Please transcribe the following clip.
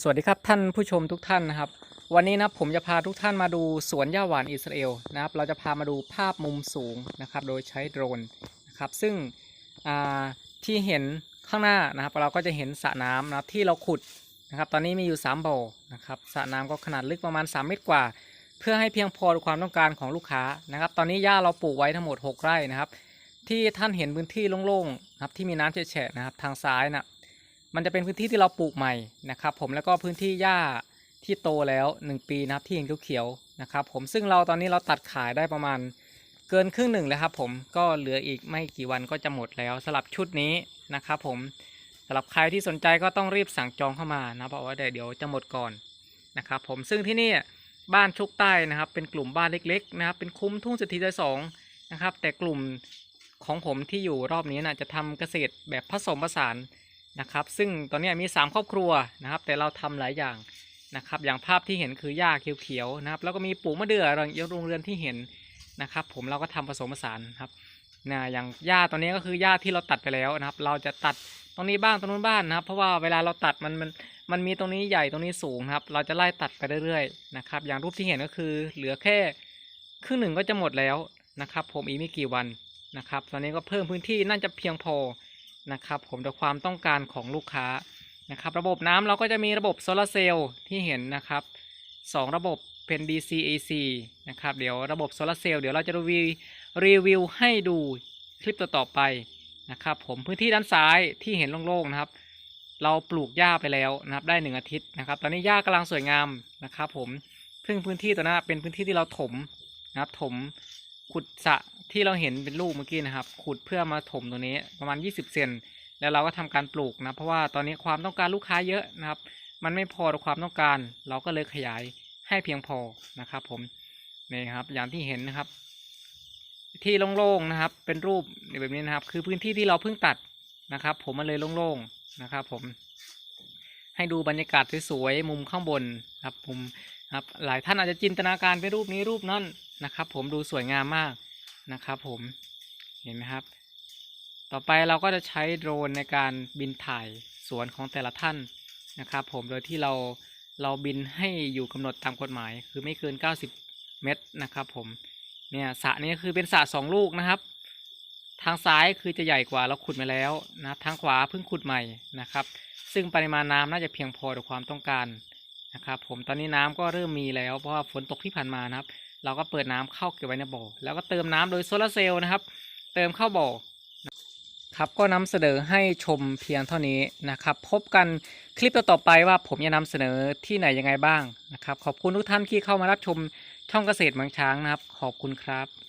สวัสดีครับท่านผู้ชมทุกท่านนะครับ วันนี้นะผมจะพาทุกท่านมาดูสวนหญ้าหวานอิสราเอลนะครับ เราจะพามาดูภาพมุมสูงนะครับ โดยใช้โดรนนะครับ ซึ่งอ่าที่เห็นข้างหน้านะครับ เราก็จะเห็นสระน้ำนะครับที่เราขุดนะครับ ตอนนี้มีอยู่3บ่อนะครับสระน้ำก็ขนาดลึกประมาณ 3 เมตรกว่า เพื่อให้เพียงพอความต้องการของลูกค้านะครับ ตอนนี้หญ้าเราปลูกไว้ทั้งหมด 6 ไร่นะครับ ที่ท่านเห็นพื้นที่โล่งๆนะครับที่มีน้ำแฉะนะครับทางซ้ายน่ะ มันจะเป็นพื้นที่ที่เราปลูกใหม่นะครับ ผมแล้วก็พื้นที่หญ้าที่โตแล้ว 1 ปีนะครับที่เห็นเขียวๆนะครับ ผมซึ่งเราตอนนี้เราตัดขายได้ประมาณเกินครึ่งหนึ่งแล้วครับ ผมก็เหลืออีกไม่กี่วันก็จะหมดแล้วสำหรับชุดนี้นะครับผมสำหรับใครที่สนใจก็ต้องรีบสั่งจองเข้ามานะเพราะว่าเดี๋ยวจะหมดก่อนนะครับ ผมซึ่งที่นี่บ้านชุกใต้นะครับ เป็นกลุ่มบ้านเล็ก ๆ นะครับ เป็นคุ้มทุ่งเศรษฐีใจสองนะครับ แต่กลุ่มของผมที่อยู่รอบนี้นะจะทำเกษตรแบบผสมผสาน นะครับ ซึ่งตอนนี้มี 3 ครอบครัวนะครับ แต่เราทำหลายอย่างนะครับ อย่างภาพที่เห็นคือหญ้าเขียวๆนะครับ แล้วก็มีปลูกมะเดื่อโรงเรือนที่เห็นนะครับ ผมเราก็ทำผสมผสานครับนะอย่างหญ้าตอนนี้ก็คือหญ้าที่เราตัดไปแล้วนะครับ เราจะตัดตรงนี้บ้างตรงนู้นบ้างนะครับ เพราะว่าเวลาเราตัดมันมันมันมีตรงนี้ใหญ่ตรงนี้สูงครับ เราจะไล่ตัดไปเรื่อยๆนะครับ อย่างรูปที่เห็นก็คือเหลือแค่ครึ่งหนึ่งก็จะหมดแล้วนะครับ ผมอีกไม่กี่วันนะครับ ตอนนี้ก็เพิ่มพื้นที่น่าจะเพียงพอ นะครับผมต่อความต้องการของลูกค้านะครับ ระบบน้ำเราก็จะมีระบบโซลาร์เซลล์ที่เห็นนะครับสองระบบเป็น DC AC นะครับ เดี๋ยวระบบโซลาร์เซลล์เดี๋ยวเราจะรีวิวรีวิวให้ดูคลิปต่อๆไปนะครับผมพื้นที่ด้านซ้ายที่เห็นโล่งๆนะครับ เราปลูกหญ้าไปแล้วนะครับได้หนึ่งอาทิตย์นะครับ ตอนนี้หญ้ากำลังสวยงามนะครับ ผมซึ่งพื้นที่ตัวนั้นเป็นพื้นที่ที่เราถมนะครับถม ขุดสะที่เราเห็นเป็นรูปเมื่อกี้นะครับ ขุดเพื่อมาถมตรงนี้ประมาณ 20 เซนแล้วเราก็ทำการปลูกนะ เพราะว่าตอนนี้ความต้องการลูกค้าเยอะนะครับ มันไม่พอต่อความต้องการ เราก็เลยขยายให้เพียงพอนะครับ ผมนี่ครับอย่างที่เห็นนะครับ ที่โล่งๆนะครับ เป็นรูปแบบนี้นะครับ คือพื้นที่ที่เราเพิ่งตัดนะครับ ผมมันเลยโล่งๆนะครับ ผม ให้ดูบรรยากาศสวยๆมุมข้างบนครับมุมครับหลายท่านอาจจะจินตนาการเป็นรูปนี้รูปนั้นนะครับ ผมดูสวยงามมากนะครับผมเห็นไหมครับ ต่อไปเราก็จะใช้โดรนในการบินถ่ายสวนของแต่ละท่านนะครับ ผมโดยที่เราเราบินให้อยู่กำหนดตามกฎหมาย คือไม่เกิน 90 เมตรนะครับผมเนี่ยสระนี้คือเป็นสระสองลูกนะครับ ทางซ้ายคือจะใหญ่กว่าเราขุดมาแล้วนะทางขวาเพิ่งขุดใหม่นะครับ ซึ่งปริมาณน้ำน่าจะเพียงพอต่อความต้องการนะครับผมตอนนี้น้ำก็เริ่มมีแล้วเพราะว่าฝนตกที่ผ่านมานะครับ เราก็เปิดน้ำเข้าเก็บไว้ในบ่อแล้วก็เติมน้ำโดยโซลาร์เซลล์นะครับ เติมเข้าบ่อครับก็นำเสนอให้ชมเพียงเท่านี้นะครับ พบกันคลิปต่อไปว่าผมจะนำเสนอที่ไหนยังไงบ้างนะครับ ขอบคุณทุกท่านที่เข้ามารับชมช่องเกษตรเมืองช้างนะครับ ขอบคุณครับ